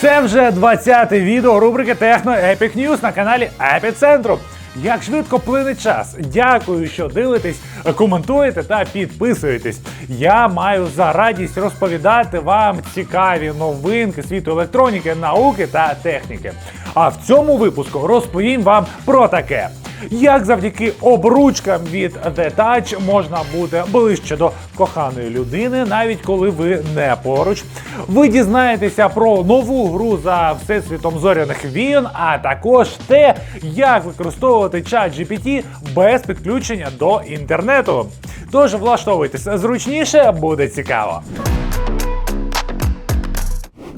Це вже 20-те відео рубрики Техно Epic News на каналі Епіцентру. Як швидко плине час. Дякую, що дивитесь, коментуєте та підписуєтесь. Я маю за радість розповідати вам цікаві новинки світу електроніки, науки та техніки. А в цьому випуску розповім вам про таке. Як завдяки обручкам від Touch можна бути ближче до коханої людини, навіть коли ви не поруч. Ви дізнаєтеся про нову гру за всесвітом зоряних війн, а також те, як використовувати чат GPT без підключення до інтернету. Тож влаштовуйтесь зручніше, буде цікаво.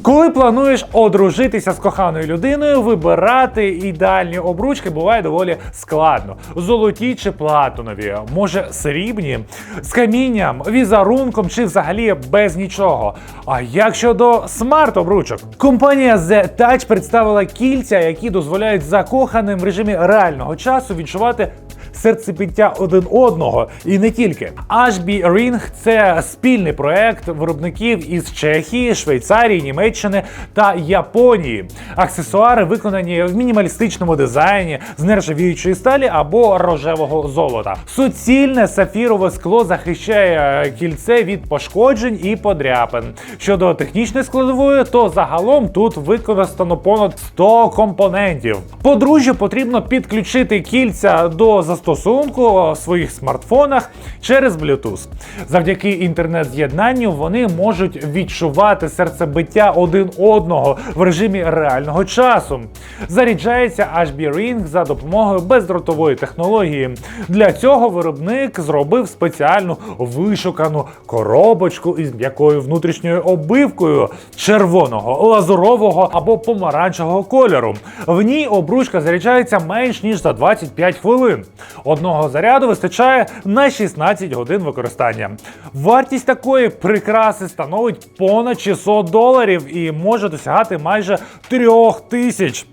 Коли плануєш одружитися з коханою людиною, вибирати ідеальні обручки буває доволі складно. Золоті чи платинові, може срібні, з камінням, візерунком чи взагалі без нічого. А як щодо смарт-обручок? Компанія The Touch представила кільця, які дозволяють закоханим в режимі реального часу відчувати серцепіття один одного і не тільки. HB Ring – це спільний проект виробників із Чехії, Швейцарії, Німеччини та Японії. Аксесуари виконані в мінімалістичному дизайні з нержавіючої сталі або рожевого золота. Суцільне сафірове скло захищає кільце від пошкоджень і подряпин. Щодо технічної складової, то загалом тут використано понад 100 компонентів. Подружжю потрібно підключити кільця до застосунку в своїх смартфонах через Bluetooth. Завдяки інтернет-з'єднанню вони можуть відчувати серцебиття один одного в режимі реального часу. Заряджається HB Ring за допомогою бездротової технології. Для цього виробник зробив спеціальну вишукану коробочку із м'якою внутрішньою оббивкою червоного, лазурового або помаранчевого кольору. В ній обручка заряджається менш ніж за 25 хвилин. Одного заряду вистачає на 16 годин використання. Вартість такої прикраси становить понад 600 доларів і може досягати майже 3 тисяч.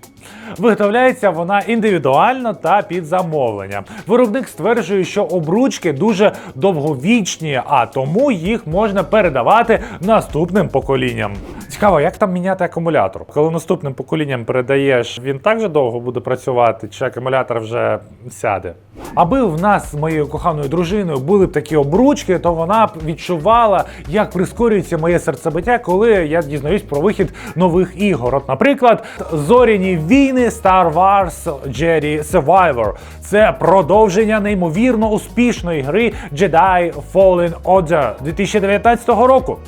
Виготовляється вона індивідуально та під замовлення. Виробник стверджує, що обручки дуже довговічні, а тому їх можна передавати наступним поколінням. Цікаво, як там міняти акумулятор? Коли наступним поколінням передаєш, він так же довго буде працювати, чи акумулятор вже сяде? Аби в нас з моєю коханою дружиною були б такі обручки, то вона б відчувала, як прискорюється моє серцебиття, коли я дізнаюсь про вихід нових ігор. От, наприклад, зоряні війни Star Wars Jedi Survivor. Це продовження неймовірно успішної гри Jedi Fallen Order 2019 року.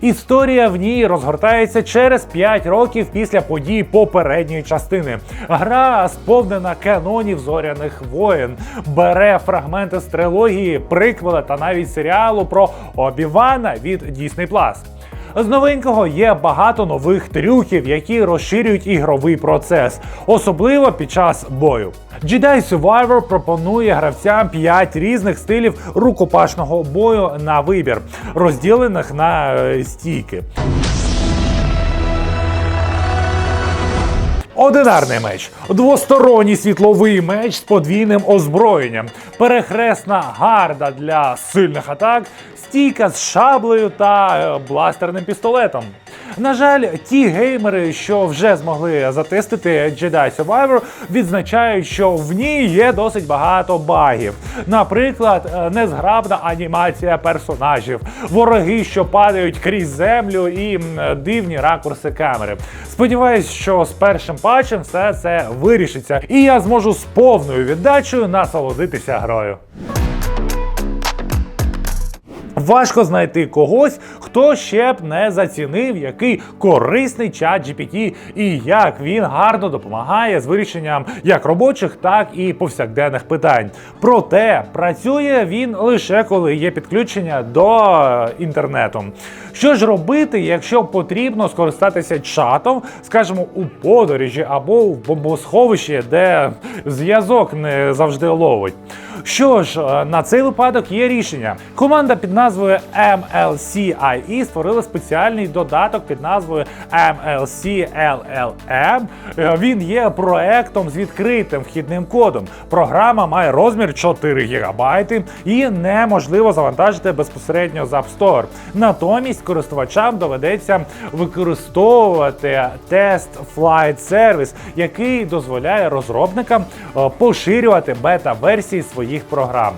Історія в ній розгортається через 5 років після подій попередньої частини. Гра сповнена канонів зоряних воєн, бере фрагменти з трилогії, приквела та навіть серіалу про Обівана від Disney+. З новенького є багато нових трюків, які розширюють ігровий процес, особливо під час бою. Jedi Survivor пропонує гравцям 5 різних стилів рукопашного бою на вибір, розділених на е, стійки. Одинарний меч, двосторонній світловий меч з подвійним озброєнням, перехресна гарда для сильних атак, стійка з шаблею та е, бластерним пістолетом. На жаль, ті геймери, що вже змогли затестити Jedi Survivor, відзначають, що в ній є досить багато багів. Наприклад, е, незграбна анімація персонажів, вороги, що падають крізь землю, і дивні ракурси камери. Сподіваюсь, що з першим патчем все це вирішиться, і я зможу з повною віддачею насолодитися грою. Важко знайти когось, хто ще б не зацінив, який корисний чат GPT і як він гарно допомагає з вирішенням як робочих, так і повсякденних питань. Проте працює він лише коли є підключення до інтернету. Що ж робити, якщо потрібно скористатися чатом, скажімо, у подорожі або в бомбосховищі, де зв'язок не завжди ловить? Що ж, е, на цей випадок є рішення. Команда під назвою MLCIE створила спеціальний додаток під назвою MLC LLM. Е, Він є проектом з відкритим вхідним кодом. Програма має розмір 4 ГБ і неможливо завантажити безпосередньо з App Store. Натомість користувачам доведеться використовувати тест Flight Service, який дозволяє розробникам е, поширювати бета-версії своїх програм.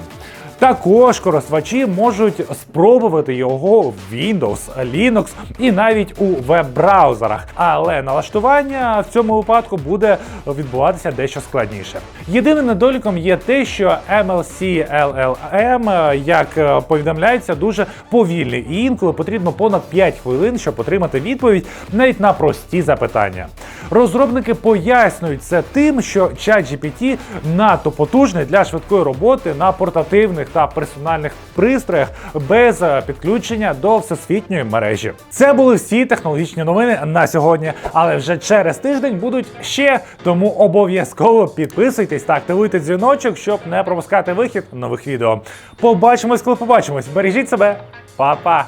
Також користувачі можуть спробувати його в Windows, Linux і навіть у веб-браузерах. Але налаштування в цьому випадку буде відбуватися дещо складніше. Єдиним недоліком є те, що MLC LLM, е, як е, повідомляється, дуже повільний і інколи потрібно понад 5 хвилин, щоб отримати відповідь навіть на прості запитання. Розробники пояснюють це тим, що ChatGPT надто потужний для швидкої роботи на портативних та персональних пристроях без е, підключення до всесвітньої мережі. Це були всі технологічні новини на сьогодні, але вже через тиждень будуть ще. Тому обов'язково підписуйтесь та активуйте дзвіночок, щоб не пропускати вихід нових відео. Побачимось, коли побачимось. Бережіть себе, Па-па!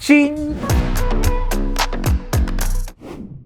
Чинь!